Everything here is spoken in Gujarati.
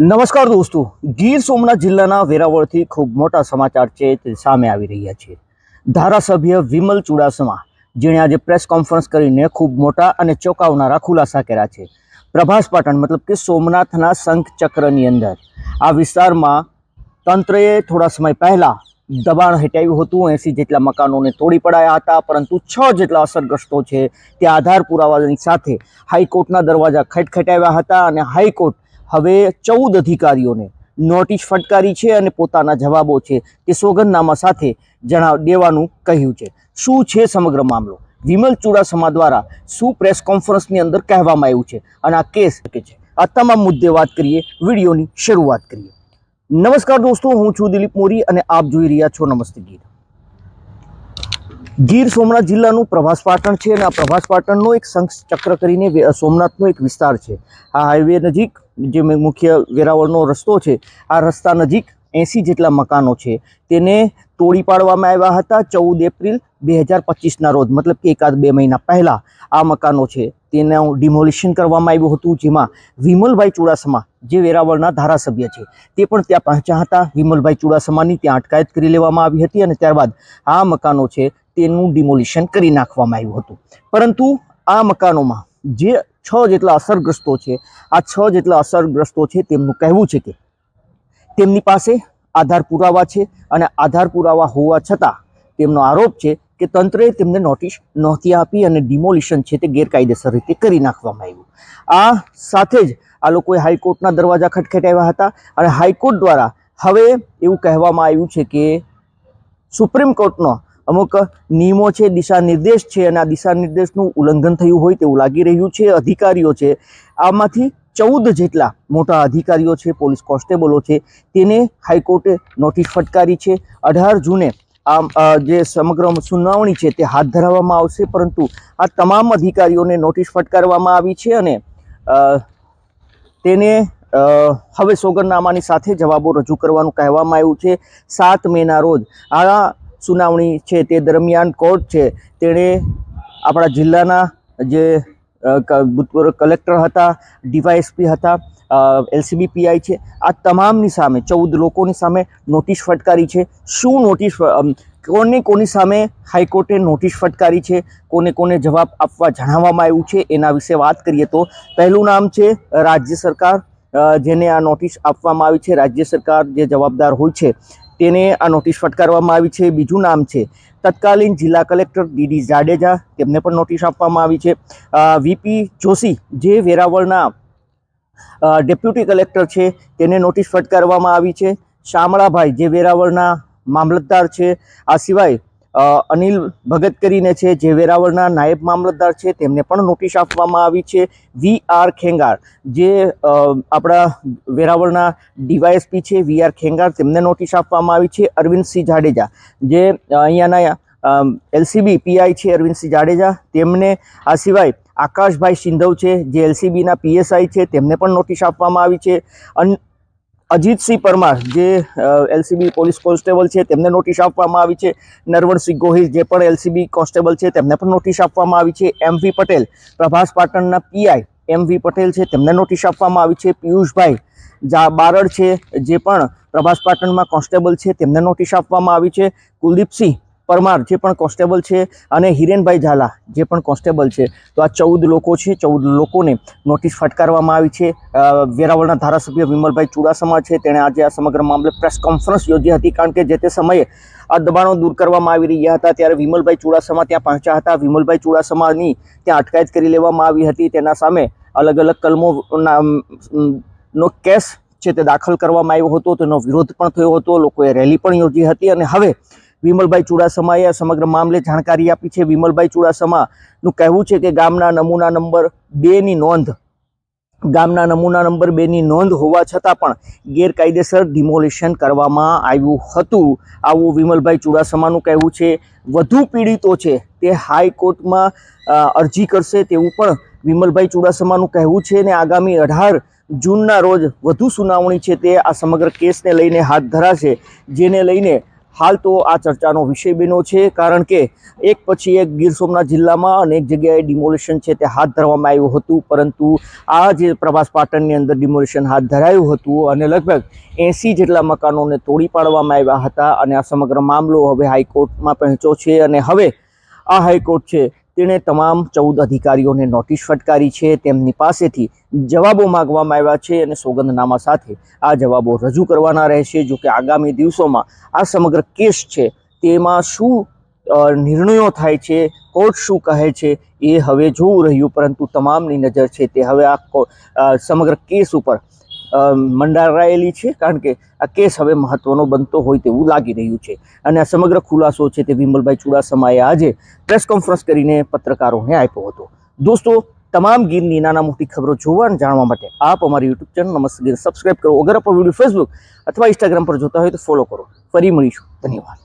નમસ્કાર દોસ્તો, ગીર સોમનાથ જિલ્લાના વેરાવળથી ખૂબ મોટા સમાચાર છે તે સામે આવી રહ્યા છે. ધારાસભ્ય વિમલ ચુડાસમા, જેણે આજે પ્રેસ કોન્ફરન્સ કરીને ખૂબ મોટા અને ચોંકાવનારા ખુલાસા કર્યા છે. પ્રભાસ પાટણ, મતલબ કે સોમનાથના શંખ ચક્રની અંદર. આ વિસ્તારમાં તંત્રએ થોડા સમય પહેલાં દબાણ હટાવ્યું હતું, એંસી જેટલા મકાનોને તોડી પડાયા હતા, પરંતુ છ જેટલા અસરગ્રસ્તો છે તે આધાર પુરાવાની સાથે હાઈકોર્ટના દરવાજા ખટખટાવ્યા હતા અને હાઈકોર્ટ હવે ચૌદ અધિકારીઓને નોટિસ ફટકારી છે અને પોતાના જવાબો છે તે સોગંદનામા સાથે જણાવ દેવાનું કહ્યું છે. શું છે સમગ્ર મામલો? વિમલ ચુડાસમા દ્વારા શું પ્રેસ કોન્ફરન્સની અંદર કહેવામાં આવ્યું છે અને આ કેસ કે છે? આ તમામ મુદ્દે વાત કરીએ, વિડીયોની શરૂઆત કરીએ. નમસ્કાર દોસ્તો, હું છું દિલીપ મોરી અને આપ જોઈ રહ્યા છો નમસ્તે ગીર ગીર સોમનાથ જિલ્લાનું પ્રભાસ પાટણ છે અને આ પ્રભાસ પાટણનો એક શંખ ચક્ર કરીને સોમનાથનો એક વિસ્તાર છે. આ હાઈવે નજીક જે મુખ્ય વેરાવળનો રસ્તો છે, આ રસ્તા નજીક એંસી જેટલા મકાનો છે. તેને તોડી પાડવામાં આવ્યા હતા ચૌદ એપ્રિલ બે હજાર પચીસના રોજ, મતલબ કે એકાદ બે મહિના પહેલાં આ મકાનો છે. તેનું ડિમોલિશન કરવામાં આવ્યું હતું, જેમાં વિમલભાઈ ચુડાસમા, જે વેરાવળના ધારાસભ્ય છે, તે પણ ત્યાં પહોંચ્યા હતા. વિમલભાઈ ચુડાસમાની ત્યાં અટકાયત કરી લેવામાં આવી હતી અને ત્યારબાદ આ મકાનો છે તેનું ડિમોલિશન કરી નાખવામાં આવ્યું હતું. પરંતુ આ મકાનોમાં જે છ જેટલા અસરગ્રસ્તો છે, આ છ જેટલા અસરગ્રસ્તો છે તેમનું કહેવું છે કે તેમની પાસે આધાર પુરાવા છે અને આધાર પુરાવા હોવા છતાં તેમનો આરોપ છે કે તંત્રએ તેમને નોટિસ નહોતી આપી અને ડિમોલિશન છે તે ગેરકાયદેસર રીતે કરી નાખવામાં આવ્યું. આ સાથે જ આ લોકોએ હાઈકોર્ટના દરવાજા ખટખટાવ્યા હતા અને હાઈકોર્ટ દ્વારા હવે એવું કહેવામાં આવ્યું છે કે સુપ્રીમ કોર્ટનો અમુક નિયમો છે દિશા નિર્દેશ છે અને આ દિશા નિર્દેશનું ઉલ્લંઘન થયું હોય તેવું લાગી રહ્યું છે. અધિકારીઓ છે, આમાંથી ચૌદ જેટલા મોટા અધિકારીઓ છે, પોલીસ કોન્સ્ટેબલો છે, તેને હાઈકોર્ટે નોટિસ ફટકારી છે. અઢાર જૂને આ જે સમગ્ર સુનાવણી છે તે હાથ ધરાવવામાં આવશે, પરંતુ આ તમામ અધિકારીઓને નોટિસ ફટકારવામાં આવી છે અને તેને હવે સોગંદનામાની સાથે જવાબો રજૂ કરવાનું કહેવામાં આવ્યું છે. સાત મેના રોજ આ સુનાવણી છે તે દરમિયાન કોર્ટ છે. તેણે આપણા જિલ્લાના જે ભૂતપૂર્વ કલેક્ટર હતા, ડીવાયએસપી હતા એલસીબી પીઆઈ છે, આ તમામની સામે, ચૌદ લોકોની સામે નોટિસ ફટકારી છે. શું નોટિસ કોને કોની સામે હાઈકોર્ટે નોટિસ ફટકારી છે, કોને કોને જવાબ આપવા જણાવવામાં આવ્યું છે, એના વિશે વાત કરીએ તો, પહેલું નામ છે રાજ્ય સરકાર જેને આ નોટિસ આપવામાં આવી છે. રાજ્ય સરકાર જે જવાબદાર હોય છે તેને આ નોટિસ ફટકારવામાં આવી છે. બીજું નામ છે, તત્કાલીન જિલ્લા કલેક્ટર ડીડી જાડેજા, તેમને પણ નોટિસ આપવામાં આવી છે. વીપી જોશી, જે વેરાવળના ડેપ્યુટી કલેક્ટર છે, તેને નોટિસ ફટકારવામાં આવી છે. શામળાભાઈ, જે વેરાવળના મામલતદાર છે. આ સિવાય અનિલ ભગત કરીને છે, જે વેરાવળના નાયબ મામલતદાર છે, તેમને પણ નોટિસ આપવામાં આવી છે. વી આર ખેંગાર, જે આપણા વેરાવળના ડીવાયએસપી છે, વી આર ખેંગાર, તેમને નોટિસ આપવામાં આવી છે. અરવિંદસિંહ જાડેજા, જે અહીંયાના એલસીબી પીઆઈ છે, અરવિંદસિંહ જાડેજા, તેમને આ સિવાય આકાશભાઈ સિંધવ છે, જે એલસીબીના પીએસઆઈ છે, તેમને પણ નોટિસ આપવામાં આવી છે. અજીતસિંહ પરમાર, જે એલસીબી પોલીસ કોન્સ્ટેબલ છે, તેમને નોટિસ આપવામાં આવી છે. નરવણસિંહ ગોહિલ, જે પણ એલસીબી કોન્સ્ટેબલ છે, તેમને પણ નોટિસ આપવામાં આવી છે. એમ પટેલ, પ્રભાસ પાટણના પીઆઈ એમ વી પટેલ છે, તેમને નોટિસ આપવામાં આવી છે. પિયુષભાઈ જા, બારડ છે, જે પણ પ્રભાસ પાટણમાં કોન્સ્ટેબલ છે, તેમને નોટિસ આપવામાં આવી છે. કુલદીપસિંહ પરમાર, જે પણ કોન્સ્ટેબલ છે, અને હિરેનભાઈ ઝાલા, જે પણ કોન્સ્ટેબલ છે. તો આ ચૌદ લોકો છે, ચૌદ લોકોને નોટિસ ફટકારવામાં આવી છે. વેરાવળના ધારાસભ્ય વિમલભાઈ ચુડાસમા છે. તેણે આજે આ સમગ્ર મામલે પ્રેસ કોન્ફરન્સ યોજી હતી, કારણ કે જે તે સમયે આ દબાણો દૂર કરવામાં આવી રહ્યા હતા. ત્યારે વિમલભાઈ ચુડાસમા ત્યાં પહોંચ્યા હતા. વિમલભાઈ ચુડાસમાની ત્યાં અટકાયત કરી લેવામાં આવી હતી. તેના સામે અલગ અલગ કલમોના નો કેસ છે તે દાખલ કરવામાં આવ્યો હતો. તેનો વિરોધ પણ થયો હતો. લોકોએ રેલી પણ યોજી હતી અને હવે વિમલભાઈ ચુડાસમાએ આ સમગ્ર મામલે જાણકારી આપી છે. વિમલભાઈ ચુડાસમાનું કહેવું છે કે ગામના નમૂના નંબર બેની નોંધ, ગામના નમૂના નંબર બેની નોંધ હોવા છતાં પણ ગેરકાયદેસર ડિમોલિશન કરવામાં આવ્યું હતું. આવું વિમલભાઈ ચુડાસમાનું કહેવું છે. વધુ પીડિતો છે તે હાઈકોર્ટમાં અરજી કરશે તેવું પણ વિમલભાઈ ચુડાસમાનું કહેવું છે ને આગામી અઢાર જૂનના રોજ વધુ સુનાવણી છે તે આ સમગ્ર કેસને લઈને હાથ ધરાશે, જેને લઈને હાલ તો આ ચર્ચાનો વિષય બન્યો છે, કારણ કે એક પછી એક ગીર સોમનાથ જિલ્લામાં અનેક જગ્યાએ ડિમોલિશન છે તે હાથ ધરવામાં આવ્યું હતું, પરંતુ આ જે પ્રભાસ પાટણની અંદર ડિમોલિશન હાથ ધરાયું હતું અને લગભગ એંસી જેટલા મકાનોને તોડી પાડવામાં આવ્યા હતા અને આ સમગ્ર મામલો હવે હાઈકોર્ટમાં પહોંચ્યો છે અને હવે આ હાઈકોર્ટ છે તેણે તમામ ચૌદ અધિકારીઓને નોટિસ ફટકારી છે. તેમની પાસેથી જવાબો માગવામાં આવ્યા છે અને સોગંદનામા સાથે આ જવાબો રજૂ કરવાના રહેશે. જો કે આગામી દિવસોમાં આ સમગ્ર કેસ છે તેમાં શું નિર્ણયો થાય છે, કોર્ટ શું કહે છે એ હવે જોવું રહ્યું. પરંતુ તમામની નજર છે તે હવે આ સમગ્ર કેસ ઉપર મંડારાયેલી છે, કારણ કે આ કેસ હવે મહત્વનો બનતો હોય તેવું લાગી રહ્યું છે. અને આ સમગ્ર ખુલાસો છે તે વિમલભાઈ ચુડાસમાએ આજે પ્રેસ કોન્ફરન્સ કરીને પત્રકારોને આપ્યો હતો. દોસ્તો, તમામ ગીરની નાના મોટી ખબરો જોવા અને જાણવા માટે આપ અમારી YouTube channel Namaste Gir subscribe કરો. અગર આપણો વીડિયો ફેસબુક અથવા ઇન્સ્ટાગ્રામ પર જોતા હોય તો ફોલો કરો. ફરી મળીશું. ધન્યવાદ.